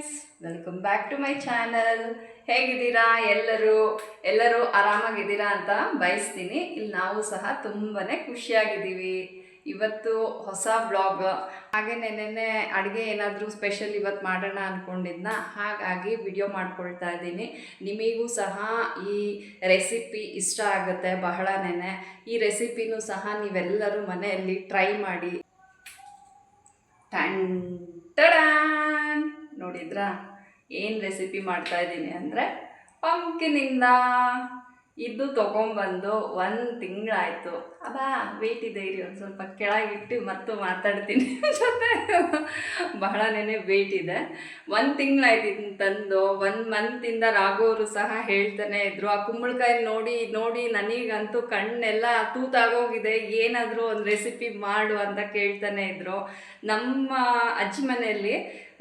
Friends welcome back to my channel ಹೇಗಿದ್ದೀರಾ? ಎಲ್ಲರೂ ಎಲ್ಲರೂ ಆರಾಮಾಗಿದ್ದೀರಾ ಅಂತ ಬಯಸ್ತೀನಿ. ಇಲ್ಲಿ ನಾವು ಸಹ ತುಂಬಾ ಖುಷಿಯಾಗಿದ್ದೀವಿ. ಇವತ್ತು ಹೊಸ ಬ್ಲಾಗ್ ಹಾಗೆ ನೆನ್ನೆ ಅಡುಗೆ ಏನಾದರೂ ಸ್ಪೆಷಲ್ ಇವತ್ತು ಮಾಡೋಣ ಅಂದ್ಕೊಂಡಿದ್ನ ಹಾಗಾಗಿ ವಿಡಿಯೋ ಮಾಡ್ಕೊಳ್ತಾ ಇದ್ದೀನಿ. ನಿಮಗೂ ಸಹ ಈ ರೆಸಿಪಿ ಇಷ್ಟ ಆಗುತ್ತೆ ಬಹಳ ನೆನೆ ಈ ರೆಸಿಪಿನೂ ಸಹ ನೀವೆಲ್ಲರೂ ಮನೆಯಲ್ಲಿ ಟ್ರೈ ಮಾಡಿ. ಟಡಾನ್ ನೋಡಿದ್ರಾ ಏನು ರೆಸಿಪಿ ಮಾಡ್ತಾ ಇದ್ದೀನಿ ಅಂದರೆ ಪಂಪ್ಕಿನಿಂದ ಇದು ತೊಗೊಂಬಂದು ಒಂದು ತಿಂಗಳಾಯಿತು. ಅದಾ ವೆಯ್ಟ್ ಇದೆ ಇರಿ, ಒಂದು ಸ್ವಲ್ಪ ಕೆಳಗಿಟ್ಟು ಮತ್ತು ಮಾತಾಡ್ತೀನಿ ಜೊತೆ. ಬಹಳನೇ ವೆಯ್ಟ್ ಇದೆ. ಒಂದು ತಿಂಗಳಾಯ್ತು ಇದನ್ನ ತಂದು, ಒಂದು ಮಂತಿಂದ ರಾಘವರು ಸಹ ಹೇಳ್ತಾನೆ ಇದ್ರು. ಆ ಕುಂಬಳಕಾಯಿ ನೋಡಿ ನೋಡಿ ನನಗಂತೂ ಕಣ್ಣೆಲ್ಲ ತೂತಾಗೋಗಿದೆ. ಏನಾದರೂ ಒಂದು ರೆಸಿಪಿ ಮಾಡು ಅಂತ ಕೇಳ್ತಾನೆ ಇದ್ರು. ನಮ್ಮ ಅಜ್ಜಿ ಮನೆಯಲ್ಲಿ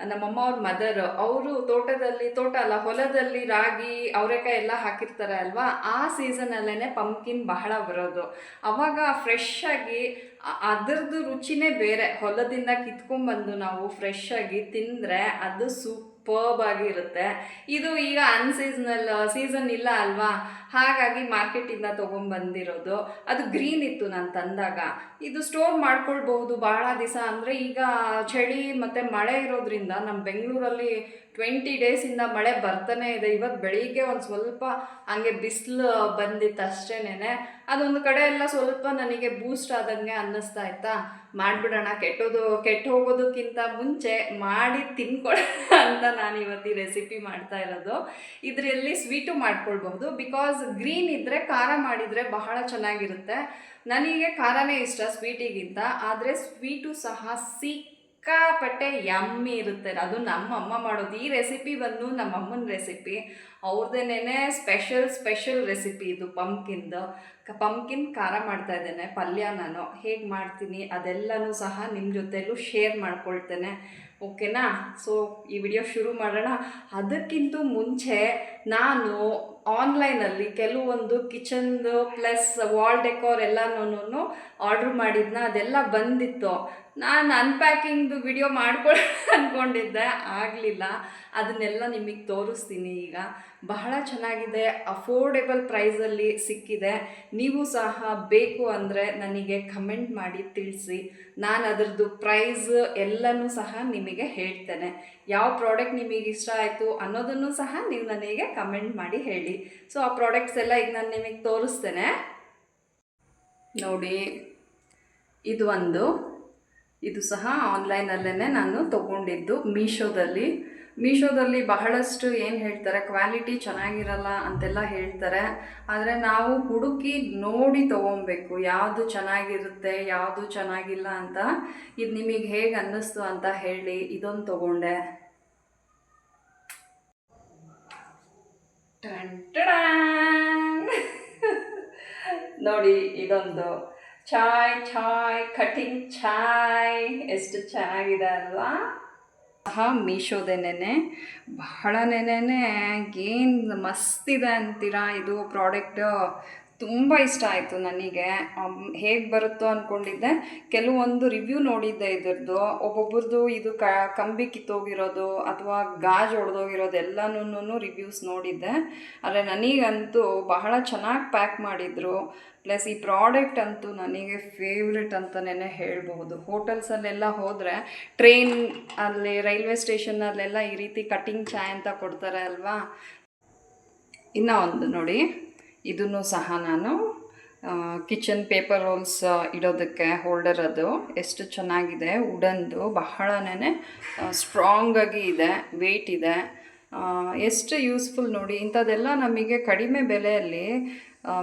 ನಮ್ಮಮ್ಮ ಅವ್ರ ಮದರ್ ಅವರು ತೋಟದಲ್ಲಿ, ತೋಟ ಅಲ್ಲ, ಹೊಲದಲ್ಲಿ ರಾಗಿ, ಅವರೆಕಾಯಿ ಎಲ್ಲ ಹಾಕಿರ್ತಾರೆ ಅಲ್ವಾ? ಆ ಸೀಸನಲ್ಲೇ ಪಂಪ್ಕಿನ್ ಬಹಳ ಬರೋದು. ಅವಾಗ ಫ್ರೆಶ್ ಆಗಿ ಅದರದ್ದು ರುಚಿನೇ ಬೇರೆ. ಹೊಲದಿಂದ ಕಿತ್ಕೊಂಡ್ಬಂದು ನಾವು ಫ್ರೆಶ್ ಆಗಿ ತಿಂದರೆ ಅದು ಸೂಪರ್ಬ್ ಆಗಿರುತ್ತೆ. ಇದು ಈಗ ಅನ್ಸೀಸನಲ್ ಸೀಸನ್ ಇಲ್ಲ ಅಲ್ವಾ? ಹಾಗಾಗಿ ಮಾರ್ಕೆಟಿಂದ ತೊಗೊಂಬಂದಿರೋದು ಅದು ಗ್ರೀನ್ ಇತ್ತು ನಾನು ತಂದಾಗ. ಇದು ಸ್ಟೋರ್ ಮಾಡ್ಕೊಳ್ಬಹುದು ಭಾಳ ದಿವಸ ಅಂದರೆ ಈಗ ಚಳಿ ಮತ್ತು ಮಳೆ ಇರೋದ್ರಿಂದ ನಮ್ಮ ಬೆಂಗಳೂರಲ್ಲಿ ಟ್ವೆಂಟಿ ಡೇಸಿಂದ ಮಳೆ ಬರ್ತಾನೆ ಇದೆ. ಇವತ್ತು ಬೆಳಿಗ್ಗೆ ಒಂದು ಸ್ವಲ್ಪ ಹಂಗೆ ಬಿಸಿಲು ಬಂದಿತ್ತು ಅಷ್ಟೇನೆ ಅದೊಂದು ಕಡೆ ಎಲ್ಲ ಸ್ವಲ್ಪ ನನಗೆ ಬೂಸ್ಟ್ ಆದಂಗೆ ಅನ್ನಿಸ್ತಾ ಇತ್ತಾ. ಮಾಡಿಬಿಡೋಣ, ಕೆಟ್ಟೋದು, ಕೆಟ್ಟು ಹೋಗೋದಕ್ಕಿಂತ ಮುಂಚೆ ಮಾಡಿ ತಿನ್ಕೊಳ್ಳೋಣ ಅಂತ ನಾನು ಇವತ್ತು ರೆಸಿಪಿ ಮಾಡ್ತಾ ಇರೋದು. ಇದರಲ್ಲಿ ಸ್ವೀಟು ಮಾಡ್ಕೊಳ್ಬಹುದು. ಬಿಕಾಸ್ ಗ್ರೀನ್ ಇದ್ದರೆ ಖಾರ ಮಾಡಿದರೆ ಬಹಳ ಚೆನ್ನಾಗಿರುತ್ತೆ. ನನಗೆ ಖಾರನೇ ಇಷ್ಟ ಸ್ವೀಟಿಗಿಂತ. ಆದರೆ ಸ್ವೀಟು ಸಹ ಸಿಕ್ಕಾಪಟ್ಟೆ ಯಮ್ಮಿ ಇರುತ್ತೆ. ಅದು ನಮ್ಮ ಅಮ್ಮ ಮಾಡೋದು. ಈ ರೆಸಿಪಿ ಬಂದು ನಮ್ಮ ಅಮ್ಮನ ರೆಸಿಪಿ ಅವ್ರದ್ದೇನೇ ಸ್ಪೆಷಲ್ ಸ್ಪೆಷಲ್ ರೆಸಿಪಿ ಇದು ಪಂಪ್ಕಿನ್ದು ಕ ಪಂಪ್ಕಿನ್ ಖಾರ ಮಾಡ್ತಾ ಇದ್ದೇನೆ. ಪಲ್ಯ ನಾನು. ಹೇಗೆ ಮಾಡ್ತೀನಿ ಅದೆಲ್ಲನೂ ಸಹ ನಿಮ್ಮ ಜೊತೆಲೂ ಶೇರ್ ಮಾಡ್ಕೊಳ್ತೇನೆ. ಓಕೆನಾ ಸೊ ಈ ವಿಡಿಯೋ ಶುರು ಮಾಡೋಣ. ಅದಕ್ಕಿಂತ ಮುಂಚೆ ನಾನು ಆನ್ಲೈನಲ್ಲಿ ಕೆಲವೊಂದು ಕಿಚನ್ದು ಪ್ಲಸ್ ವಾಲ್ ಡೆಕೋರ್ ಎಲ್ಲನೂ ಆರ್ಡ್ರ್ ಮಾಡಿದ್ನ ಅದೆಲ್ಲ ಬಂದಿತ್ತು. ನಾನು ಅನ್ಪ್ಯಾಕಿಂಗ್ದು ವಿಡಿಯೋ ಮಾಡ್ಕೊಳ್ಳ ಅಂದ್ಕೊಂಡಿದ್ದೆ ಆಗಲಿಲ್ಲ. ಅದನ್ನೆಲ್ಲ ನಿಮಗೆ ತೋರಿಸ್ತೀನಿ ಈಗ. ಬಹಳ ಚೆನ್ನಾಗಿದೆ. ಅಫೋರ್ಡೆಬಲ್ ಪ್ರೈಸಲ್ಲಿ ಸಿಕ್ಕಿದೆ. ನೀವು ಸಹ ಬೇಕು ಅಂದರೆ ನನಗೆ ಕಮೆಂಟ್ ಮಾಡಿ ತಿಳಿಸಿ. ನಾನು ಅದರದ್ದು ಪ್ರೈಸ್ ಎಲ್ಲನೂ ಸಹ ನಿಮಗೆ ಹೇಳ್ತೇನೆ. ಯಾವ ಪ್ರಾಡಕ್ಟ್ ನಿಮಗೆ ಇಷ್ಟ ಆಯಿತು ಅನ್ನೋದನ್ನು ಸಹ ನೀವು ನನಗೆ ಕಮೆಂಟ್ ಮಾಡಿ ಹೇಳಿ. ಸೊ ಆ ಪ್ರಾಡಕ್ಟ್ಸ್ ಎಲ್ಲ ಈಗ ನಾನು ನಿಮಗೆ ತೋರಿಸ್ತೇನೆ. ನೋಡಿ. ಇದು ಒಂದು. ಇದು ಸಹ ಆನ್ಲೈನಲ್ಲೇ ನಾನು ತೊಗೊಂಡಿದ್ದು ಮೀಶೋದಲ್ಲಿ. ಮೀಶೋದಲ್ಲಿ ಬಹಳಷ್ಟು ಏನು ಹೇಳ್ತಾರೆ, ಕ್ವಾಲಿಟಿ ಚೆನ್ನಾಗಿರಲ್ಲ ಅಂತೆಲ್ಲ ಹೇಳ್ತಾರೆ. ಆದರೆ ನಾವು ಹುಡುಕಿ ನೋಡಿ ತೊಗೊಬೇಕು, ಯಾವುದು ಚೆನ್ನಾಗಿರುತ್ತೆ, ಯಾವುದು ಚೆನ್ನಾಗಿಲ್ಲ ಅಂತ. ಇದು ನಿಮಗೆ ಹೇಗೆ ಅನ್ನಿಸ್ತು ಅಂತ ಹೇಳಿ, ಇದೊಂದು ತೊಗೊಂಡೆ. ನೋಡಿ, ಇದೊಂದು. ಚಾಯ್ ಚಾಯ್ ಕಟಿಂಗ್ ಚಾಯ್ ಎಷ್ಟು ಚೆನ್ನಾಗಿದೆ ಅಲ್ವಾ? ಸಹ ಮೀಶೋದೇನೆ ಬಹಳನೇನೆ ಏನು ಮಸ್ತಿದೆ ಅಂತೀರಾ ಇದು ಪ್ರಾಡಕ್ಟ್ ತುಂಬ ಇಷ್ಟ ಆಯಿತು ನನಗೆ. ಹೇಗೆ ಬರುತ್ತೋ ಅಂದ್ಕೊಂಡಿದ್ದೆ ಕೆಲವೊಂದು ರಿವ್ಯೂ ನೋಡಿದ್ದೆ ಇದ್ರದ್ದು. ಒಬ್ಬೊಬ್ರದ್ದು ಇದು ಕ, ಕಂಬಿ ಕಿತ್ತೋಗಿರೋದು ಅಥವಾ ಗಾಜು ಒಡೆದೋಗಿರೋದು ಎಲ್ಲನೂ ರಿವ್ಯೂಸ್ ನೋಡಿದ್ದೆ. ಆದರೆ ನನಗಂತೂ ಬಹಳ ಚೆನ್ನಾಗಿ ಪ್ಯಾಕ್ ಮಾಡಿದರು. ಪ್ಲಸ್ ಈ ಪ್ರಾಡಕ್ಟ್ ಅಂತೂ ನನಗೆ ಫೇವ್ರೆಟ್ ಅಂತಲೇ ಹೇಳ್ಬೋದು ಹೋಟೆಲ್ಸಲ್ಲೆಲ್ಲ ಹೋದರೆ ಟ್ರೈನ್ ಅಲ್ಲಿ ರೈಲ್ವೆ ಸ್ಟೇಷನ್ನಲ್ಲೆಲ್ಲ ಈ ರೀತಿ ಕಟಿಂಗ್ ಚಾಯ್ ಅಂತ ಕೊಡ್ತಾರೆ ಅಲ್ವಾ? ಇನ್ನೂ ಒಂದು ನೋಡಿ. ಇದನ್ನು ಸಹ ನಾನು ಕಿಚನ್ ಪೇಪರ್ ರೋಲ್ಸ್ ಇಡೋದಕ್ಕೆ ಹೋಲ್ಡರ್ ಅದು. ಎಷ್ಟು ಚೆನ್ನಾಗಿದೆ ವುಡನ್ದು ಬಹಳನೇ ಸ್ಟ್ರಾಂಗಾಗಿ ಇದೆ ವೆಯ್ಟ್ ಇದೆ. ಎಷ್ಟು ಯೂಸ್ಫುಲ್ ನೋಡಿ, ಇಂಥದ್ದೆಲ್ಲ ನಮಗೆ ಕಡಿಮೆ ಬೆಲೆಯಲ್ಲಿ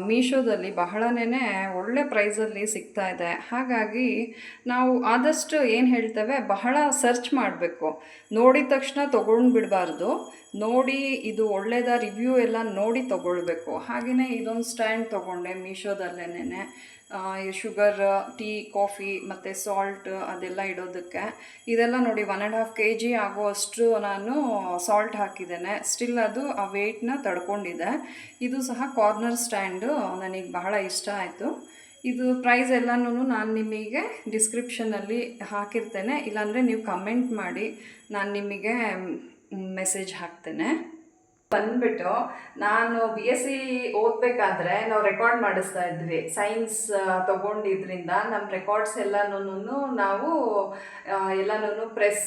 ಮೀಶೋದಲ್ಲಿ ಬಹಳನೇ ಒಳ್ಳೆ ಪ್ರೈಸಲ್ಲಿ ಸಿಗ್ತಾ ಇದೆ. ಹಾಗಾಗಿ ನಾವು ಆದಷ್ಟು ಏನು ಹೇಳ್ತೇವೆ, ಬಹಳ ಸರ್ಚ್ ಮಾಡಬೇಕು. ನೋಡಿದ ತಕ್ಷಣ ತೊಗೊಂಡು ಬಿಡಬಾರ್ದು. ನೋಡಿ, ಇದು ಒಳ್ಳೆಯದ ರಿವ್ಯೂ ಎಲ್ಲ ನೋಡಿ ತೊಗೊಳ್ಬೇಕು. ಹಾಗೆಯೇ ಇದೊಂದು ಸ್ಟ್ಯಾಂಡ್ ತೊಗೊಂಡೆ ಮೀಶೋದಲ್ಲೇನೆ ಶುಗರ್ ಟೀ ಕಾಫಿ ಮತ್ತು ಸಾಲ್ಟ್ ಅದೆಲ್ಲ ಇಡೋದಕ್ಕೆ. ಇದೆಲ್ಲ ನೋಡಿ one and half K G ಆಗುವಷ್ಟು ನಾನು ಸಾಲ್ಟ್ ಹಾಕಿದ್ದೇನೆ. ಸ್ಟಿಲ್ ಅದು ಆ ವೆಯ್ಟ್ನ ತಡ್ಕೊಂಡಿದೆ. ಇದು ಸಹ ಕಾರ್ನರ್ ಸ್ಟ್ಯಾಂಡು ನನಗೆ ಬಹಳ ಇಷ್ಟ ಆಯಿತು. ಇದು ಪ್ರೈಸ್ ಎಲ್ಲನೂ ನಾನು ನಿಮಗೆ ಡಿಸ್ಕ್ರಿಪ್ಷನಲ್ಲಿ ಹಾಕಿರ್ತೇನೆ. ಇಲ್ಲಾಂದರೆ ನೀವು ಕಮೆಂಟ್ ಮಾಡಿ, ನಾನು ನಿಮಗೆ ಮೆಸೇಜ್ ಹಾಕ್ತೇನೆ. ಬಂದ್ಬಿಟ್ಟು ನಾನು ಬಿ ಎಸ್ ಸಿ ಓದಬೇಕಾದ್ರೆ ನಾವು ರೆಕಾರ್ಡ್ ಮಾಡಿಸ್ತಾ ಇದ್ವಿ. ಸೈನ್ಸ್ ತಗೊಂಡಿದ್ರಿಂದ ನಮ್ಮ ರೆಕಾರ್ಡ್ಸ್ ಎಲ್ಲನೂ ನಾವು ಎಲ್ಲನೂ ಪ್ರೆಸ್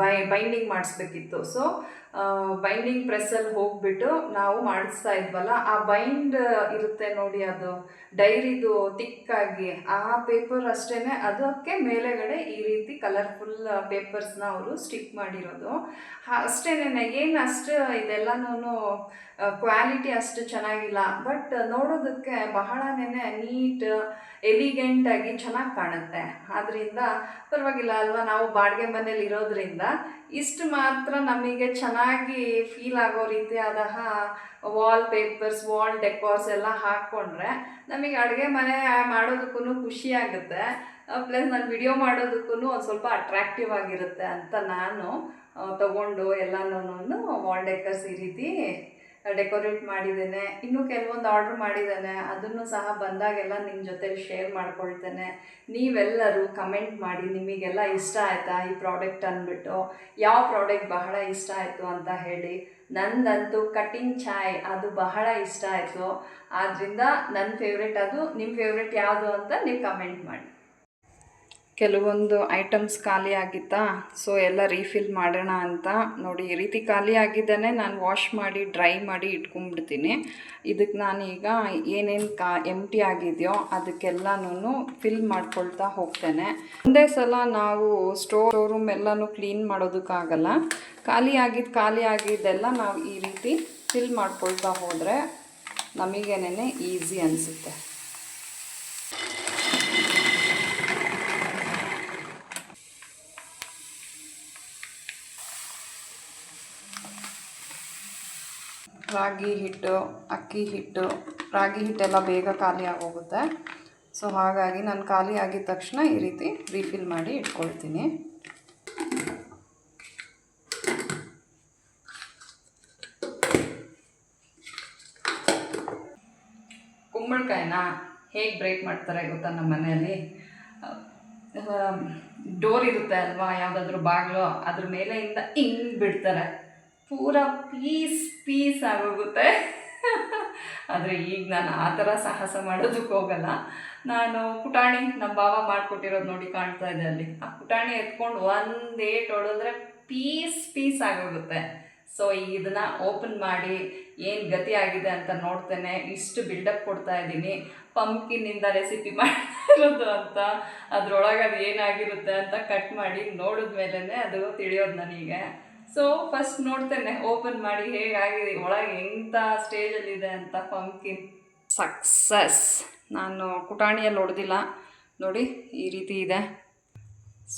ಬೈ ಬೈಂಡಿಂಗ್ ಮಾಡಿಸ್ಬೇಕಿತ್ತು. ಸೊ ಬೈಂಡಿಂಗ್ ಪ್ರೆಸ್ಸಲ್ಲಿ ಹೋಗ್ಬಿಟ್ಟು ನಾವು ಮಾಡಿಸ್ತಾ ಇದ್ವಲ್ಲ, ಆ ಬೈಂಡ್ ಇರುತ್ತೆ ನೋಡಿ ಅದು, ಡೈರಿದು ತಿಕ್ಕಾಗಿ, ಆ ಪೇಪರ್ ಅಷ್ಟೇ ಅದಕ್ಕೆ ಮೇಲೆಗಡೆ ಈ ರೀತಿ ಕಲರ್ಫುಲ್ ಪೇಪರ್ಸ್ನ ಅವರು ಸ್ಟಿಕ್ ಮಾಡಿರೋದು. ಅಷ್ಟೇನೆ ಏನು ಅಷ್ಟು ಇದೆಲ್ಲನೂ ಕ್ವಾಲಿಟಿ ಅಷ್ಟು ಚೆನ್ನಾಗಿಲ್ಲ ಬಟ್ ನೋಡೋದಕ್ಕೆ ಬಹಳನೇ ನೀಟ್ ಎಲಿಗೆಂಟಾಗಿ ಚೆನ್ನಾಗಿ ಕಾಣುತ್ತೆ. ಆದ್ದರಿಂದ ಪರವಾಗಿಲ್ಲ ಅಲ್ವಾ, ನಾವು ಬಾಡಿಗೆ ಮನೇಲಿ ಇರೋದ್ರಿಂದ ಇಷ್ಟು ಮಾತ್ರ ನಮಗೆ ಚೆನ್ನಾಗಿ ಫೀಲ್ ಆಗೋ ರೀತಿಯಾದ ವಾಲ್ ಪೇಪರ್ಸ್ ವಾಲ್ ಡೆಕೋರ್ಸ್ ಎಲ್ಲ ಹಾಕ್ಕೊಂಡ್ರೆ ನಮಗೆ ಅಡುಗೆ ಮನೆ ಮಾಡೋದಕ್ಕೂ ಖುಷಿ ಆಗುತ್ತೆ. ಪ್ಲಸ್ ನಾನು ವಿಡಿಯೋ ಮಾಡೋದಕ್ಕೂ ಒಂದು ಸ್ವಲ್ಪ ಅಟ್ರಾಕ್ಟಿವ್ ಆಗಿರುತ್ತೆ ಅಂತ ನಾನು ತಗೊಂಡು ಎಲ್ಲನೂ ವಾಲ್ ಡೆಕರ್ಸ್ ಈ ರೀತಿ ಡೆಕೋರೇಟ್ ಮಾಡಿದ್ದೇನೆ. ಇನ್ನೂ ಕೆಲವೊಂದು ಆರ್ಡ್ರ್ ಮಾಡಿದ್ದೇನೆ. ಅದನ್ನು ಸಹ ಬಂದಾಗೆಲ್ಲ ನಿಮ್ಮ ಜೊತೆ ಶೇರ್ ಮಾಡ್ಕೊಳ್ತೇನೆ. ನೀವೆಲ್ಲರೂ ಕಮೆಂಟ್ ಮಾಡಿ ನಿಮಗೆಲ್ಲ ಇಷ್ಟ ಆಯಿತಾ ಈ ಪ್ರಾಡಕ್ಟ್ ಅಂದ್ಬಿಟ್ಟು? ಯಾವ ಪ್ರಾಡಕ್ಟ್ ಬಹಳ ಇಷ್ಟ ಆಯಿತು ಅಂತ ಹೇಳಿ. ನಂದಂತೂ ಕಟಿಂಗ್ ಚಾಯ್ ಅದು ಬಹಳ ಇಷ್ಟ ಆಯಿತು. ಆದ್ದರಿಂದ ನನ್ನ ಫೇವ್ರೇಟ್ ಅದು ನಿಮ್ಮ ಫೇವ್ರೇಟ್ ಯಾವುದು ಅಂತ ನೀವು ಕಮೆಂಟ್ ಮಾಡಿ. ಕೆಲವೊಂದು ಐಟಮ್ಸ್ ಖಾಲಿ ಆಗಿತ್ತಾ? ಸೊ ಎಲ್ಲ ರೀಫಿಲ್ ಮಾಡೋಣ ಅಂತ ನೋಡಿ, ಈ ರೀತಿ ಖಾಲಿ ಆಗಿದ್ದಾನೆ. ನಾನು ವಾಶ್ ಮಾಡಿ, ಡ್ರೈ ಮಾಡಿ ಇಟ್ಕೊಂಡ್ಬಿಡ್ತೀನಿ. ಇದಕ್ಕೆ ನಾನೀಗ ಏನೇನು ಕಾ ಎಂಟಿ ಆಗಿದೆಯೋ ಅದಕ್ಕೆಲ್ಲನೂ ಫಿಲ್ ಮಾಡ್ಕೊಳ್ತಾ ಹೋಗ್ತೇನೆ. ಒಂದೇ ಸಲ ನಾವು ಸ್ಟೋರ್ ರೂಮ್ ಎಲ್ಲನೂ ಕ್ಲೀನ್ ಮಾಡೋದಕ್ಕಾಗಲ್ಲ. ಖಾಲಿ ಆಗಿದ್ದು ಖಾಲಿ ಆಗಿದ್ದೆಲ್ಲ ನಾವು ಈ ರೀತಿ ಫಿಲ್ ಮಾಡ್ಕೊಳ್ತಾ ಹೋದರೆ ನಮಗೇನೆ ಈಸಿ ಅನಿಸುತ್ತೆ. ರಾಗಿ ಹಿಟ್ಟು, ಅಕ್ಕಿ ಹಿಟ್ಟು, ರಾಗಿ ಹಿಟ್ಟೆಲ್ಲ ಬೇಗ ಖಾಲಿ ಆಗೋಗುತ್ತೆ. ಸೊ ಹಾಗಾಗಿ ನಾನು ಖಾಲಿ ಆಗಿದ ತಕ್ಷಣ ಈ ರೀತಿ ರೀಫಿಲ್ ಮಾಡಿ ಇಟ್ಕೊಳ್ತೀನಿ. ಕುಂಬಳಕಾಯಿನ ಹೇಗೆ ಬ್ರೇಕ್ ಮಾಡ್ತಾರೆ ಗೊತ್ತಾ ನಮ್ಮ ಮನೆಯಲ್ಲಿ? ಡೋರ್ ಇರುತ್ತೆ ಅಲ್ವಾ? ಯಾವುದಾದ್ರೂ ಬಾಗಿಲು ಅದ್ರ ಮೇಲೆಯಿಂದ ಹಿಂಗೆ ಬಿಡ್ತಾರೆ. ಪೂರ ಪೀಸ್ ಪೀಸ್ ಆಗೋಗುತ್ತೆ. ಆದರೆ ಈಗ ನಾನು ಆ ಥರ ಸಾಹಸ ಮಾಡೋದಕ್ಕೆ ಹೋಗಲ್ಲ. ನಾನು ಪುಟಾಣಿ ನಮ್ಮ ಬಾವ ಮಾಡಿಕೊಟ್ಟಿರೋದು ನೋಡಿ ಕಾಣ್ತಾ ಇದೆ ಅಲ್ಲಿ. ಆ ಪುಟಾಣಿ ಎತ್ಕೊಂಡು ಒಂದೇ ಹೊಡೆದ್ರೆ ಪೀಸ್ ಪೀಸ್ ಆಗೋಗುತ್ತೆ. ಸೊ ಇದನ್ನ ಓಪನ್ ಮಾಡಿ ಏನು ಗತಿ ಆಗಿದೆ ಅಂತ ನೋಡ್ತೇನೆ. ಇಷ್ಟು ಬಿಲ್ಡಪ್ ಕೊಡ್ತಾ ಇದ್ದೀನಿ. ಪಂಪ್ಕಿನ್ನಿಂದ ರೆಸಿಪಿ ಮಾಡಿರೋದು ಅಂತ ಅದರೊಳಗೆ ಅದು ಏನಾಗಿರುತ್ತೆ ಅಂತ ಕಟ್ ಮಾಡಿ ನೋಡಿದ್ಮೇಲೆ ಅದು ತಿಳಿಯೋದು ನನಗೆ. ಸೊ ಫಸ್ಟ್ ನೋಡ್ತೇನೆ ಓಪನ್ ಮಾಡಿ ಹೇಗಾಗಿದೆ, ಒಳಗೆ ಎಂಥ ಸ್ಟೇಜಲ್ಲಿದೆ ಅಂತ ಪಂಪ್ಕಿನ್ ಸಕ್ಸಸ್ ನಾನು ಕುಟಾಣಿಯಲ್ಲಿ ಹೊಡೆದಿಲ್ಲ ನೋಡಿ, ಈ ರೀತಿ ಇದೆ.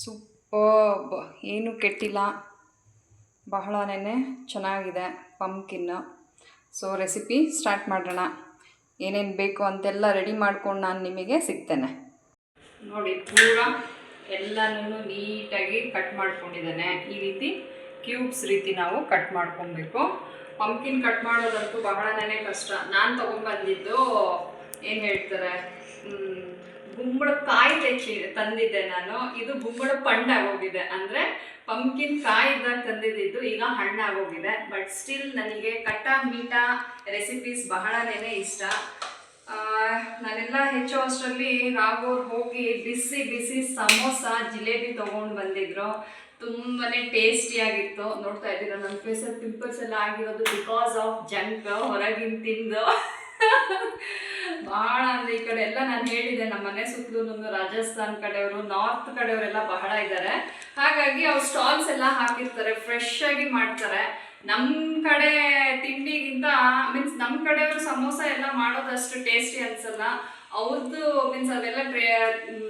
ಸೂಪರ್ಬ್ ಏನು ಕೆಟ್ಟಿಲ್ಲ. ಬಹಳನೇ ಚೆನ್ನಾಗಿದೆ ಪಂಪ್ಕಿನ್ನು ಸೊ ರೆಸಿಪಿ ಸ್ಟಾರ್ಟ್ ಮಾಡೋಣ. ಏನೇನು ಬೇಕು ಅಂತೆಲ್ಲ ರೆಡಿ ಮಾಡ್ಕೊಂಡು ನಾನು ನಿಮಗೆ ಸಿಗ್ತೇನೆ. ನೋಡಿ, ಪೂರ ಎಲ್ಲನೂ ನೀಟಾಗಿ ಕಟ್ ಮಾಡ್ಕೊಂಡಿದ್ದಾನೆ. ಈ ರೀತಿ ಕ್ಯೂಬ್ಸ್ ರೀತಿ ನಾವು ಕಟ್ ಮಾಡ್ಕೊಬೇಕು. ಪಂಪ್ಕಿನ್ ಕಟ್ ಮಾಡೋದಂತೂ ಬಹಳನೇ ಕಷ್ಟ. ನಾನು ತೊಗೊಂಬಂದಿದ್ದು ಏನು ಹೇಳ್ತಾರೆ ಗುಂಬಳಕಾಯಿ ತೆಚ್ಚಿ ತಂದಿದ್ದೆ ನಾನು. ಇದು ಗುಂಬಳ ಪಂಡಾಗೋಗಿದೆ ಅಂದರೆ ಪಂಪ್ಕಿನ್ ಕಾಯಿ ಇದ್ದಾಗ ತಂದಿದ್ದು ಈಗ ಹಣ್ಣಾಗೋಗಿದೆ ಬಟ್ ಸ್ಟಿಲ್ ನನಗೆ ಕಟ್ಟ ಮೀಟ ರೆಸಿಪೀಸ್ ಬಹಳನೇ ಇಷ್ಟ. ನಾನೆಲ್ಲ ಹೆಚ್ಚು ಅಷ್ಟರಲ್ಲಿ ರಾಘೋರ್ ಹೋಗಿ ಬಿಸಿ ಬಿಸಿ ಸಮೋಸ, ಜಿಲೇಬಿ ತೊಗೊಂಡು ಬಂದಿದ್ರು. ತುಂಬಾನೇ ಟೇಸ್ಟಿಯಾಗಿತ್ತು ನೋಡ್ತಾ ಇದ್ದೀರ ನನ್ನ ಫೇಸಲ್ಲಿ ಪಿಂಪಲ್ಸ್ ಎಲ್ಲ ಆಗಿರೋದು ಬಿಕಾಸ್ ಆಫ್ ಜಂಕ್ ಹೊರಗಿನ ತಿಂದು. ಭಾಳ ಅಂದರೆ ಈ ಕಡೆ ಎಲ್ಲ ನಾನು ಹೇಳಿದೆ, ನಮ್ಮ ಮನೆ ಸುತ್ತಲೂ ರಾಜಸ್ಥಾನ್ ಕಡೆಯವರು ನಾರ್ತ್ ಕಡೆಯವರೆಲ್ಲ ಬಹಳ ಇದ್ದಾರೆ ಹಾಗಾಗಿ ಅವ್ರು ಸ್ಟಾಲ್ಸ್ ಎಲ್ಲ ಹಾಕಿರ್ತಾರೆ ಫ್ರೆಶ್ ಆಗಿ ಮಾಡ್ತಾರೆ. ನಮ್ಮ ಕಡೆ ತಿಂಡಿಗಿಂತ ಮೀನ್ಸ್ ನಮ್ಮ ಕಡೆಯವರು ಸಮೋಸ ಎಲ್ಲ ಮಾಡೋದಷ್ಟು ಟೇಸ್ಟಿ ಅನ್ಸಲ್ಲ. ಅವ್ರದ್ದು ಮೀನ್ಸ್ ಅವೆಲ್ಲ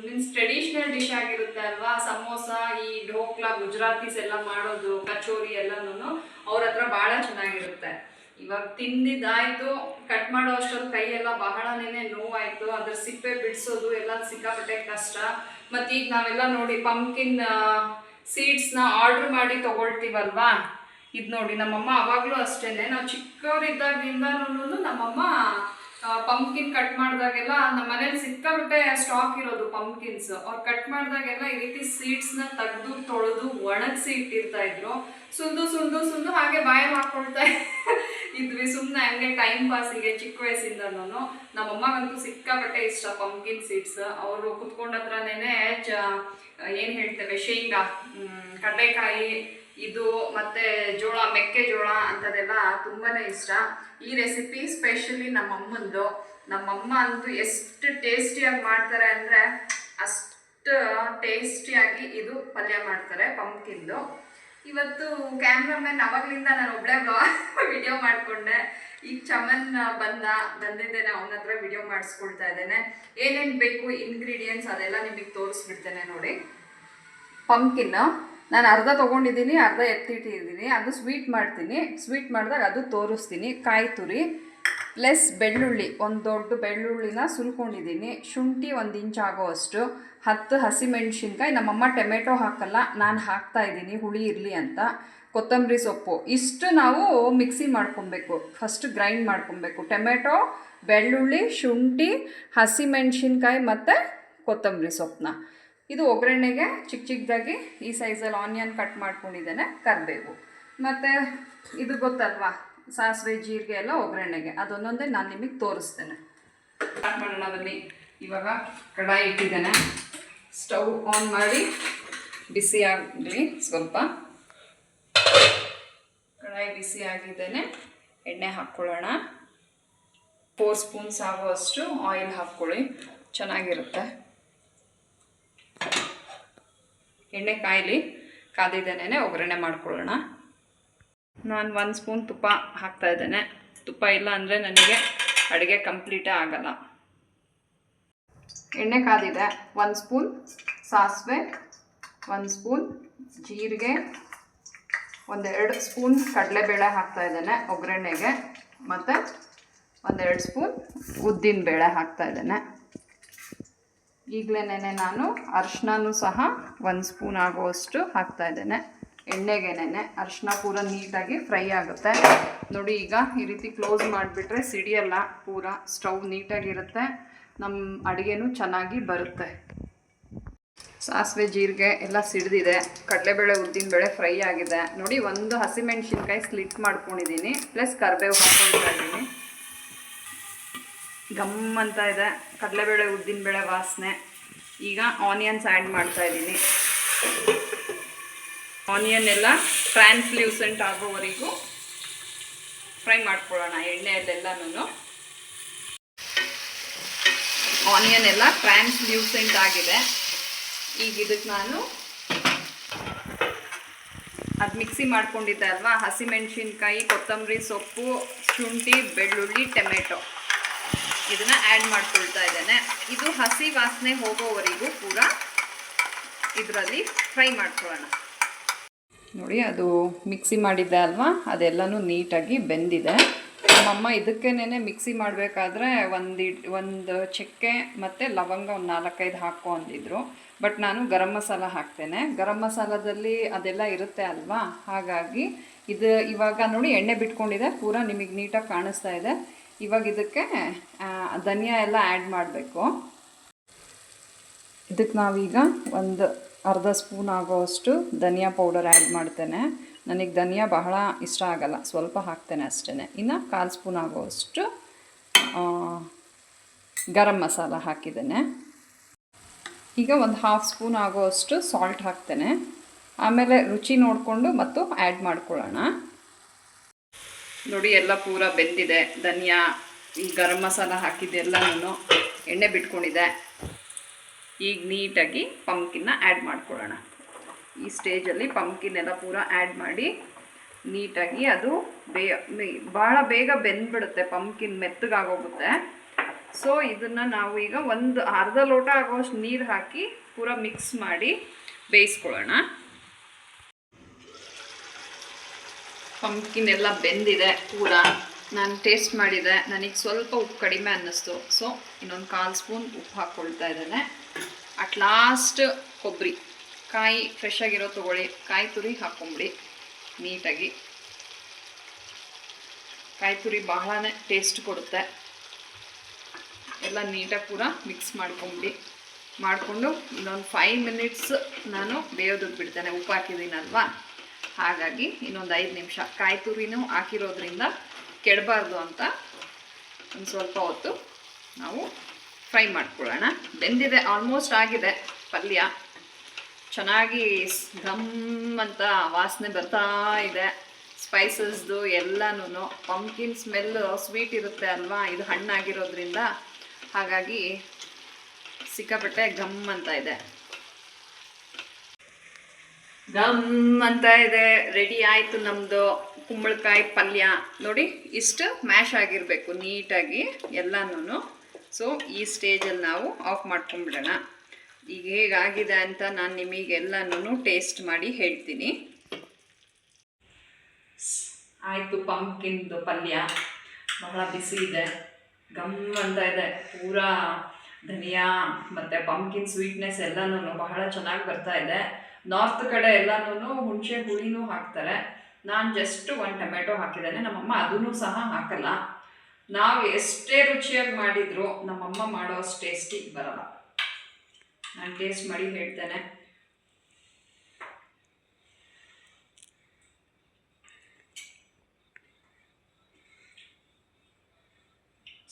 ಮೀನ್ಸ್ ಟ್ರೆಡಿಷ್ನಲ್ ಡಿಶ್ ಆಗಿರುತ್ತೆ ಅಲ್ವಾ? ಸಮೋಸ, ಈ ಢೋಕ್ಲಾ, ಗುಜರಾತೀಸ್ ಎಲ್ಲ ಮಾಡೋದು, ಕಚೋರಿ ಎಲ್ಲನೂ ಅವ್ರ ಹತ್ರ ಭಾಳ ಚೆನ್ನಾಗಿರುತ್ತೆ. ಇವಾಗ ತಿಂದಿದ್ದಾಯ್ತು ಕಟ್ ಮಾಡೋ ಅಷ್ಟೊಂದು ಕೈಯೆಲ್ಲ ಬಹಳನೇ ನೋವಾಯಿತು, ಅದ್ರ ಸಿಪ್ಪೆ ಬಿಡಿಸೋದು ಎಲ್ಲ ಸಿಕ್ಕಾಪಟ್ಟೆ ಕಷ್ಟ. ಮತ್ತು ಈಗ ನಾವೆಲ್ಲ ನೋಡಿ ಪಂಪ್ಕಿನ್ ಸೀಡ್ಸ್ನ ಆರ್ಡ್ರ್ ಮಾಡಿ ತಗೊಳ್ತೀವಲ್ವಾ? ಇದು ನೋಡಿ ನಮ್ಮಮ್ಮ ಅವಾಗಲೂ ಅಷ್ಟೇ ನಾವು ಚಿಕ್ಕವರಿದ್ದಾಗಿಂದನೂ ನಮ್ಮಮ್ಮ ಪಂಪ್ಕಿನ್ ಕಟ್ ಮಾಡಿದಾಗೆಲ್ಲ ನಮ್ಮ ಮನೇಲಿ ಸಿಕ್ಕಾಬಿಟ್ಟೆ ಸ್ಟಾಕ್ ಇರೋದು ಪಂಪ್ಕಿನ್ಸ್ ಅವ್ರು ಕಟ್ ಮಾಡಿದಾಗೆಲ್ಲ ಈ ರೀತಿ ಸೀಡ್ಸ್ನ ತೆಗೆದು, ತೊಳೆದು, ಒಣಗಿಸಿ ಇಟ್ಟಿರ್ತಾ ಇದ್ರು. ಸುಂದು ಸುಂದು ಸುಂದು ಹಾಗೆ ಬಾಯಲ್ಲಿ ಹಾಕೊಳ್ತಾ ಇದ್ವಿ. ಸುಮ್ಮನೆ ಹಂಗೆ ಟೈಮ್ ಪಾಸಿಗೆ ಚಿಕ್ಕ ವಯಸ್ಸಿಂದನೂ ನಮ್ಮಮ್ಮಗಂತೂ ಸಿಕ್ಕಾಪಟ್ಟೆ ಇಷ್ಟ ಪಂಪ್ಕಿನ್ ಸೀಡ್ಸ್ ಅವರು ಕುತ್ಕೊಂಡ ಹತ್ರನೇ ಚ ಏನು ಹೇಳ್ತೇವೆ, ಶೇಂಗಾ ಕಡಲೆಕಾಯಿ ಇದು ಮತ್ತೆ ಜೋಳ ಮೆಕ್ಕೆಜೋಳ ಅಂಥದ್ದೆಲ್ಲ ತುಂಬಾನೇ ಇಷ್ಟ. ಈ ರೆಸಿಪಿ ಸ್ಪೆಷಲಿ ನಮ್ಮಮ್ಮಂದು. ನಮ್ಮಮ್ಮ ಅಂತೂ ಎಷ್ಟು ಟೇಸ್ಟಿಯಾಗಿ ಮಾಡ್ತಾರೆ ಅಂದರೆ ಅಷ್ಟು ಟೇಸ್ಟಿಯಾಗಿ ಇದು ಪಲ್ಯ ಮಾಡ್ತಾರೆ ಪಂಪ್ಕಿಂದು ಇವತ್ತು ಕ್ಯಾಮ್ರಾಮನ್ ಅವಾಗ್ಲಿಂದ ನಾನು ಒಬ್ಳೆ ವಿಡಿಯೋ ಮಾಡಿಕೊಂಡೆ. ಈಗ ಚಮನ್ ಬಂದ ಬಂದಿದ್ದೇನೆ ಅವನ ಹತ್ರ ವಿಡಿಯೋ ಮಾಡಿಸ್ಕೊಳ್ತಾ ಇದ್ದೇನೆ. ಏನೇನು ಬೇಕು ಇಂಗ್ರೀಡಿಯೆಂಟ್ಸ್ ಅದೆಲ್ಲ ನಿಮಗೆ ತೋರಿಸ್ಬಿಡ್ತೇನೆ ನೋಡಿ. ಪಂಪ್ಕಿನ್ ನಾನು ಅರ್ಧ ತೊಗೊಂಡಿದ್ದೀನಿ, ಅರ್ಧ ಎತ್ತಿಟ್ಟಿದ್ದೀನಿ. ಅದು ಸ್ವೀಟ್ ಮಾಡ್ತೀನಿ. ಸ್ವೀಟ್ ಮಾಡಿದಾಗ ಅದು ತೋರಿಸ್ತೀನಿ. ಕಾಯಿ ತುರಿ ಪ್ಲಸ್ ಬೆಳ್ಳುಳ್ಳಿ. ಒಂದು ದೊಡ್ಡ ಬೆಳ್ಳುಳ್ಳಿನ ಸುಲ್ಕೊಂಡಿದ್ದೀನಿ. ಶುಂಠಿ ಒಂದು ಇಂಚ್ ಆಗೋವಷ್ಟು. ಹತ್ತು ಹಸಿಮೆಣ್ಸಿನ್ಕಾಯಿ. ನಮ್ಮಮ್ಮ ಟೊಮೆಟೊ ಹಾಕಲ್ಲ, ನಾನು ಹಾಕ್ತಾ ಇದ್ದೀನಿ. ಹುಳಿ ಇರಲಿ ಅಂತ. ಕೊತ್ತಂಬರಿ ಸೊಪ್ಪು. ಇಷ್ಟು ನಾವು ಮಿಕ್ಸಿ ಮಾಡ್ಕೊಬೇಕು. ಫಸ್ಟ್ ಗ್ರೈಂಡ್ ಮಾಡ್ಕೊಬೇಕು. ಟೊಮೆಟೊ, ಬೆಳ್ಳುಳ್ಳಿ, ಶುಂಠಿ, ಹಸಿಮೆಣ್ಸಿನ್ಕಾಯಿ ಮತ್ತು ಕೊತ್ತಂಬರಿ ಸೊಪ್ಪನ್ನ. ಇದು ಒಗ್ಗರಣೆಗೆ ಚಿಕ್ಕ ಚಿಕ್ಕದಾಗಿ ಈ ಸೈಜಲ್ಲಿ ಆನಿಯನ್ ಕಟ್ ಮಾಡ್ಕೊಂಡಿದ್ದೇನೆ, ಕರಿಬೇವು. ಮತ್ತು ಇದು ಗೊತ್ತಲ್ವಾ, ಸಾಸಿವೆ, ಜೀರಿಗೆ ಎಲ್ಲ ಒಗ್ಗರಣೆಗೆ. ಅದೊಂದೊಂದೇ ನಾನು ನಿಮಗೆ ತೋರಿಸ್ತೇನೆ. ಸ್ಟಾರ್ಟ್ ಮಾಡೋಣ ಬನ್ನಿ. ಇವಾಗ ಕಡಾಯಿ ಇಟ್ಟಿದ್ದೇನೆ. ಸ್ಟವ್ ಆನ್ ಮಾಡಿ ಬಿಸಿ ಆಗಲಿ ಸ್ವಲ್ಪ. ಕಡಾಯಿ ಬಿಸಿ ಆಗಿದ್ದೇನೆ. ಎಣ್ಣೆ ಹಾಕ್ಕೊಳ್ಳೋಣ. ಫೋರ್ ಸ್ಪೂನ್ಸ್ ಆಗುವಷ್ಟು ಆಯಿಲ್ ಹಾಕ್ಕೊಳ್ಳಿ. ಚೆನ್ನಾಗಿರುತ್ತೆ. ಎಣ್ಣೆ ಕಾಯಲಿ ಕಾದಿದ್ದೇನೆ ಒಗ್ಗರಣೆ ಮಾಡ್ಕೊಳ್ಳೋಣ. ನಾನು ಒಂದು ಸ್ಪೂನ್ ತುಪ್ಪ ಹಾಕ್ತಾ ಇದ್ದೇನೆ. ತುಪ್ಪ ಇಲ್ಲ ಅಂದರೆ ನನಗೆ ಅಡುಗೆ ಕಂಪ್ಲೀಟೇ ಆಗಲ್ಲ. ಎಣ್ಣೆ ಕಾದಿದೆ. ಒಂದು ಸ್ಪೂನ್ ಸಾಸಿವೆ, ಒಂದು ಸ್ಪೂನ್ ಜೀರಿಗೆ, ಒಂದೆರಡು ಸ್ಪೂನ್ ಕಡಲೆಬೇಳೆ ಹಾಕ್ತಾ ಇದ್ದೇನೆ ಒಗ್ಗರಣೆಗೆ, ಮತ್ತು ಒಂದೆರಡು ಸ್ಪೂನ್ ಉದ್ದಿನ ಬೇಳೆ ಹಾಕ್ತಾ ಇದ್ದೇನೆ. ಈಗಲೇ ನಾನು ಅರ್ಶಿನೂ ಸಹ ಒಂದು ಸ್ಪೂನ್ ಆಗುವಷ್ಟು ಹಾಕ್ತಾ ಇದ್ದೇನೆ. ಎಣ್ಣೆಗೆನೆ ಅರ್ಶಿನ ಪೂರ ನೀಟಾಗಿ ಫ್ರೈ ಆಗುತ್ತೆ. ನೋಡಿ, ಈಗ ಈ ರೀತಿ ಕ್ಲೋಸ್ ಮಾಡಿಬಿಟ್ರೆ ಸಿಡಿಯಲ್ಲ ಪೂರ, ಸ್ಟವ್ ನೀಟಾಗಿರುತ್ತೆ. ನಮ್ಮ ಅಡುಗೆನೂ ಚೆನ್ನಾಗಿ ಬರುತ್ತೆ. ಸಾಸಿವೆ, ಜೀರಿಗೆ ಎಲ್ಲ ಸಿಡಿದಿದೆ. ಕಡಲೆಬೇಳೆ ಉದ್ದಿನಬೇಳೆ ಫ್ರೈ ಆಗಿದೆ. ನೋಡಿ, ಒಂದು ಹಸಿಮೆಣ್ಸಿನ್ಕಾಯಿ ಸ್ಲಿಟ್ ಮಾಡ್ಕೊಂಡಿದ್ದೀನಿ. ಪ್ಲಸ್ ಕರಿಬೇವು ಹಾಕ್ಕೊಳ್ತಾ ಇದ್ದೀನಿ ಗಮ್ ಅಂತ ಇದೆ. ಕಡಲೆಬೇಳೆ, ಉದ್ದಿನಬೇಳೆ ವಾಸನೆ. ಈಗ ಆನಿಯನ್ಸ್ ಆ್ಯಡ್ ಮಾಡ್ತಾ ಇದ್ದೀನಿ. ಆನಿಯನ್ ಎಲ್ಲ ಟ್ರಾನ್ಸ್ಲ್ಯೂಸೆಂಟ್ ಆಗೋವರೆಗೂ ಫ್ರೈ ಮಾಡ್ಕೊಳ್ಳೋಣ ಎಣ್ಣೆಯಲ್ಲೆಲ್ಲನೂ ಆನಿಯನ್ ಎಲ್ಲ ಟ್ರಾನ್ಸ್ಲ್ಯೂಸೆಂಟ್ ಆಗಿದೆ. ಈಗ ಇದಕ್ಕೆ ನಾನು ಅದು ಮಿಕ್ಸಿ ಮಾಡ್ಕೊಂಡಿದ್ದೆ ಅಲ್ವಾ? ಹಸಿಮೆಣಸಿನ್ಕಾಯಿ, ಕೊತ್ತಂಬರಿ ಸೊಪ್ಪು, ಶುಂಠಿ, ಬೆಳ್ಳುಳ್ಳಿ, ಟೊಮೆಟೊ. ಇದನ್ನ ಆ್ಯಡ್ ಮಾಡ್ಕೊಳ್ತಾ ಇದ್ದೇನೆ. ಇದು ಹಸಿ ವಾಸನೆ ಹೋಗೋವರೆಗೂ ಕೂಡ ಇದರಲ್ಲಿ ಫ್ರೈ ಮಾಡ್ಕೊಳ್ಳೋಣ. ನೋಡಿ, ಅದು ಮಿಕ್ಸಿ ಮಾಡಿದ್ದೆ ಅಲ್ವಾ? ಅದೆಲ್ಲನೂ ನೀಟಾಗಿ ಬೆಂದಿದೆ. ನಮ್ಮಮ್ಮ ಇದಕ್ಕೇನೆ ಮಿಕ್ಸಿ ಮಾಡಬೇಕಾದ್ರೆ ಒಂದು ಒಂದು ಚಕ್ಕೆ ಮತ್ತು ಲವಂಗ ಒಂದು ನಾಲ್ಕೈದು ಹಾಕೋ ಅಂದಿದ್ರು. ಬಟ್ ನಾನು ಗರಂ ಮಸಾಲ ಹಾಕ್ತೇನೆ. ಗರಂ ಮಸಾಲದಲ್ಲಿ ಅದೆಲ್ಲ ಇರುತ್ತೆ ಅಲ್ವಾ? ಹಾಗಾಗಿ ಇದು ಇವಾಗ ನೋಡಿ ಎಣ್ಣೆ ಬಿಟ್ಕೊಂಡಿದೆ. ಪೂರ ನಿಮಗೆ ನೀಟಾಗಿ ಕಾಣಿಸ್ತಾ ಇದೆ. ಇವಾಗ ಇದಕ್ಕೆ ಧನಿಯಾ ಎಲ್ಲ ಆ್ಯಡ್ ಮಾಡಬೇಕು. ಇದಕ್ಕೆ ನಾವೀಗ ಒಂದು ಅರ್ಧ ಸ್ಪೂನ್ ಆಗೋವಷ್ಟು ಧನಿಯಾ ಪೌಡರ್ ಆ್ಯಡ್ ಮಾಡ್ತೇನೆ. ನನಗೆ ಧನಿಯಾ ಬಹಳ ಇಷ್ಟ ಆಗಲ್ಲ, ಸ್ವಲ್ಪ ಹಾಕ್ತೇನೆ ಅಷ್ಟೇ ಇನ್ನು ಕಾಲು ಸ್ಪೂನ್ ಆಗೋವಷ್ಟು ಗರಂ ಮಸಾಲ ಹಾಕಿದ್ದೇನೆ. ಈಗ ಒಂದು ಹಾಫ್ ಸ್ಪೂನ್ ಆಗೋವಷ್ಟು ಸಾಲ್ಟ್ ಹಾಕ್ತೇನೆ. ಆಮೇಲೆ ರುಚಿ ನೋಡಿಕೊಂಡು ಮತ್ತು ಆ್ಯಡ್ ಮಾಡ್ಕೊಳ್ಳೋಣ. ನೋಡಿ, ಎಲ್ಲ ಪೂರ ಬೆಂದಿದೆ. ಧನಿಯಾ, ಈ ಗರಂ ಮಸಾಲ ಹಾಕಿದ್ದೆಲ್ಲನೂ ಎಣ್ಣೆ ಬಿಟ್ಕೊಂಡಿದೆ. ಈಗ ನೀಟಾಗಿ ಪಂಪ್ಕಿನ್ನ ಆ್ಯಡ್ ಮಾಡ್ಕೊಳ್ಳೋಣ. ಈ ಸ್ಟೇಜಲ್ಲಿ ಪಂಪ್ಕಿನ್ ಎಲ್ಲ ಪೂರ ಆ್ಯಡ್ ಮಾಡಿ ನೀಟಾಗಿ ಅದು ಬೇ ಭಾಳ ಬೇಗ ಬೆಂದ್ಬಿಡುತ್ತೆ. ಪಂಪ್ಕಿನ್ ಮೆತ್ತಗಾಗೋಗುತ್ತೆ. ಸೊ ಇದನ್ನು ನಾವು ಈಗ ಒಂದು ಅರ್ಧ ಲೋಟ ಆಗೋಷ್ಟು ನೀರು ಹಾಕಿ ಪೂರ ಮಿಕ್ಸ್ ಮಾಡಿ ಬೇಯಿಸ್ಕೊಳ್ಳೋಣ. ಪಂಪ್ಕಿನ್ ಎಲ್ಲ ಬೆಂದಿದೆ ಪೂರ ನಾನು ಟೇಸ್ಟ್ ಮಾಡಿದೆ. ನನಗೆ ಸ್ವಲ್ಪ ಉಪ್ಪು ಕಡಿಮೆ ಅನ್ನಿಸ್ತು. ಸೊ ಇನ್ನೊಂದು ಕಾಲು ಸ್ಪೂನ್ ಉಪ್ಪು ಹಾಕ್ಕೊಳ್ತಾ ಇದ್ದೇನೆ. ಅಟ್ ಲಾಸ್ಟ್ ಕೊಬ್ಬರಿ ಕಾಯಿ ಫ್ರೆಶ್ ಆಗಿರೋ ತೊಗೊಳ್ಳಿ. ಕಾಯಿ ತುರಿ ಹಾಕ್ಕೊಂಬಿಡಿ ನೀಟಾಗಿ. ಕಾಯಿ ತುರಿ ಬಹಳನೇ ಟೇಸ್ಟ್ ಕೊಡುತ್ತೆ. ಎಲ್ಲ ನೀಟಾಗಿ ಕೂಡ ಮಿಕ್ಸ್ ಮಾಡ್ಕೊಂಬಿಡಿ. ಮಾಡಿಕೊಂಡು ಇನ್ನೊಂದು ಫೈವ್ ಮಿನಿಟ್ಸ್ ನಾನು ಬೇಯೋದಕ್ಕೆ ಬಿಡ್ತೇನೆ. ಉಪ್ಪು ಹಾಕಿದ್ದೀನಲ್ವಾ? ಹಾಗಾಗಿ ಇನ್ನೊಂದು ಐದು ನಿಮಿಷ ಕಾಯಿ ತುರಿನೂ ಹಾಕಿರೋದ್ರಿಂದ ಕೆಡಬಾರ್ದು ಅಂತ ಒಂದು ಸ್ವಲ್ಪ ಹೊತ್ತು ನಾವು ಫ್ರೈ ಮಾಡ್ಕೊಳ್ಳೋಣ. ಬೆಂದಿದೆ, ಆಲ್ಮೋಸ್ಟ್ ಆಗಿದೆ ಪಲ್ಯ. ಚೆನ್ನಾಗಿ ಘಮ್ ಅಂತ ವಾಸನೆ ಬರ್ತಾ ಇದೆ. ಸ್ಪೈಸಸ್ದು ಎಲ್ಲನೂ ಪಂಪ್ಕಿನ್ ಸ್ಮೆಲ್ಲು ಸ್ವೀಟ್ ಇರುತ್ತೆ ಅಲ್ವಾ? ಇದು ಹಣ್ಣಾಗಿರೋದ್ರಿಂದ ಹಾಗಾಗಿ ಸಿಕ್ಕಾಪಟ್ಟೆ ಘಮ್ ಅಂತ ಇದೆ. ಗಮ್ ಅಂತ ಇದೆ. ರೆಡಿ ಆಯಿತು ನಮ್ಮದು ಕುಂಬಳಕಾಯಿ ಪಲ್ಯ. ನೋಡಿ, ಇಷ್ಟು ಮ್ಯಾಶ್ ಆಗಿರಬೇಕು, ನೀಟಾಗಿ ಎಲ್ಲನೂ ಸೊ ಈ ಸ್ಟೇಜಲ್ಲಿ ನಾವು ಆಫ್ ಮಾಡ್ಕೊಂಡ್ಬಿಡೋಣ ಈಗ ಹೇಗಾಗಿದೆ ಅಂತ ನಾನು ನಿಮಗೆಲ್ಲನೂ ಟೇಸ್ಟ್ ಮಾಡಿ ಹೇಳ್ತೀನಿ. ಆಯಿತು ಪಂಪ್ಕಿನ್ದು ಪಲ್ಯ. ಬಹಳ ಬಿಸಿ ಇದೆ. ಗಮ್ ಅಂತ ಇದೆ. ಪೂರಾ ಧನಿಯಾ ಮತ್ತು ಪಂಪ್ಕಿನ್ ಸ್ವೀಟ್ನೆಸ್ ಎಲ್ಲನೂ ಬಹಳ ಚೆನ್ನಾಗಿ ಬರ್ತಾ ಇದೆ. ನಾರ್ತ್ ಕಡೆ ಎಲ್ಲಾನು ಹುಣಸೆ ಹುಳಿನೂ ಹಾಕ್ತಾರೆ. ನಾನು ಜಸ್ಟ್ ಒಂದು ಟೊಮೆಟೊ ಹಾಕಿದ್ದೇನೆ, ನಮ್ಮಮ್ಮ ಅದನ್ನು ಸಹ ಹಾಕಲ್ಲ. ನಾವು ಎಷ್ಟೇ ರುಚಿಯಾಗಿ ಮಾಡಿದ್ರು ನಮ್ಮಮ್ಮ ಮಾಡೋ ಅಷ್ಟು ಟೇಸ್ಟಿ ಬರಲ್ಲ. ನಾನು ಟೇಸ್ಟ್ ಮಾಡಿ ಹೇಳ್ತೇನೆ.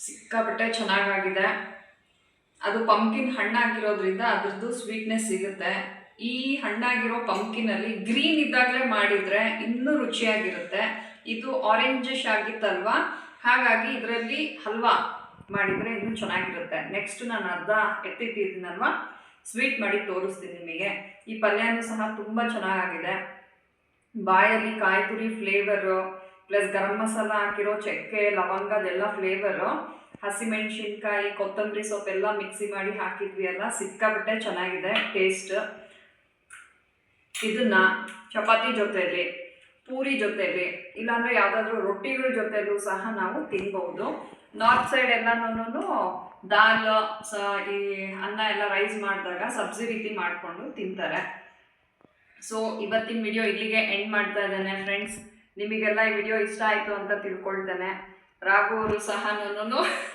ಸಿಕ್ಕಾಪಟ್ಟೆ ಚೆನ್ನಾಗಾಗಿದೆ. ಅದು ಪಂಪ್ಕಿನ್ ಹಣ್ಣಾಗಿರೋದ್ರಿಂದ ಅದ್ರದ್ದು ಸ್ವೀಟ್ನೆಸ್ ಸಿಗುತ್ತೆ. ಈ ಹಣ್ಣಾಗಿರೋ ಪಂಕಿನಲ್ಲಿ ಗ್ರೀನ್ ಇದ್ದಾಗಲೇ ಮಾಡಿದರೆ ಇನ್ನೂ ರುಚಿಯಾಗಿರುತ್ತೆ. ಇದು ಆರೆಂಜಿಶ್ ಆಗಿತ್ತಲ್ವಾ? ಹಾಗಾಗಿ ಇದರಲ್ಲಿ ಹಲ್ವಾ ಮಾಡಿದರೆ ಇನ್ನೂ ಚೆನ್ನಾಗಿರುತ್ತೆ. ನೆಕ್ಸ್ಟ್ ನಾನು ಅರ್ಧ ಎತ್ತಿಟ್ಟಿದ್ದೀನಲ್ವಾ? ಸ್ವೀಟ್ ಮಾಡಿ ತೋರಿಸ್ತೀನಿ ನಿಮಗೆ. ಈ ಪಲ್ಯನೂ ಸಹ ತುಂಬ ಚೆನ್ನಾಗಿದೆ ಬಾಯಲ್ಲಿ ಕಾಯಿ ತುರಿ ಫ್ಲೇವರು ಪ್ಲಸ್ ಗರಂ ಮಸಾಲ ಹಾಕಿರೋ ಚಕ್ಕೆ, ಲವಂಗ ಅದೆಲ್ಲ ಫ್ಲೇವರು ಹಸಿಮೆಣಸಿನ್ಕಾಯಿ, ಕೊತ್ತಂಬರಿ ಸೊಪ್ಪೆಲ್ಲ ಮಿಕ್ಸಿ ಮಾಡಿ ಹಾಕಿದ್ವಿ ಅಲ್ಲ? ಸಿಕ್ಕಾಬಿಟ್ಟೆ ಚೆನ್ನಾಗಿದೆ ಟೇಸ್ಟ್ ಇದನ್ನ ಚಪಾತಿ ಜೊತೆಲಿ ಪೂರಿ ಜೊತೆಲಿ ಇಲ್ಲಾಂದ್ರೆ ಯಾವುದಾದ್ರೂ ರೊಟ್ಟಿಗಳ ಜೊತೆಲೂ ಸಹ ನಾವು ತಿನ್ಬಹುದು. ನಾರ್ತ್ ಸೈಡ್ ಎಲ್ಲನೂ ದಾಲ್, ಸ, ಈ ಅನ್ನ ಎಲ್ಲ ರೈಸ್ ಮಾಡಿದಾಗ ಸಬ್ಜಿ ರೀತಿ ಮಾಡಿಕೊಂಡು ತಿಂತಾರೆ. ಸೊ ಇವತ್ತಿನ ವಿಡಿಯೋ ಇಲ್ಲಿಗೆ ಎಂಡ್ ಮಾಡ್ತಾ ಇದ್ದೇನೆ ಫ್ರೆಂಡ್ಸ್ ನಿಮಗೆಲ್ಲ ಈ ವಿಡಿಯೋ ಇಷ್ಟ ಆಯಿತು ಅಂತ ತಿಳ್ಕೊಳ್ತೇನೆ. ರಾಘು ಅವರು ಸಹ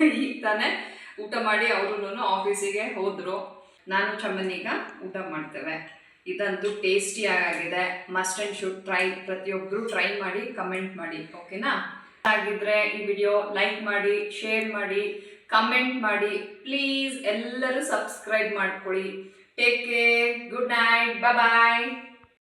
ಈಗ ತಾನೇ ಊಟ ಮಾಡಿ ಅವರು ಆಫೀಸಿಗೆ ಹೋದರು. ನಾನು ಚಮ್ಮನೀಗ ಊಟ ಮಾಡ್ತೇವೆ. ಇದಂತೂ ಟೇಸ್ಟಿಯಾಗಿದೆ ಮಸ್ಟ್ ಆ್ಯಂಡ್ ಶುಡ್ ಟ್ರೈ ಪ್ರತಿಯೊಬ್ಬರು ಟ್ರೈ ಮಾಡಿ ಕಮೆಂಟ್ ಮಾಡಿ ಓಕೆನಾ ಆಗಿದ್ರೆ ಈ ವಿಡಿಯೋ ಲೈಕ್ ಮಾಡಿ ಶೇರ್ ಮಾಡಿ ಕಮೆಂಟ್ ಮಾಡಿ ಪ್ಲೀಸ್ ಎಲ್ಲರೂ ಸಬ್ಸ್ಕ್ರೈಬ್ ಮಾಡ್ಕೊಳ್ಳಿ. Take care good night bye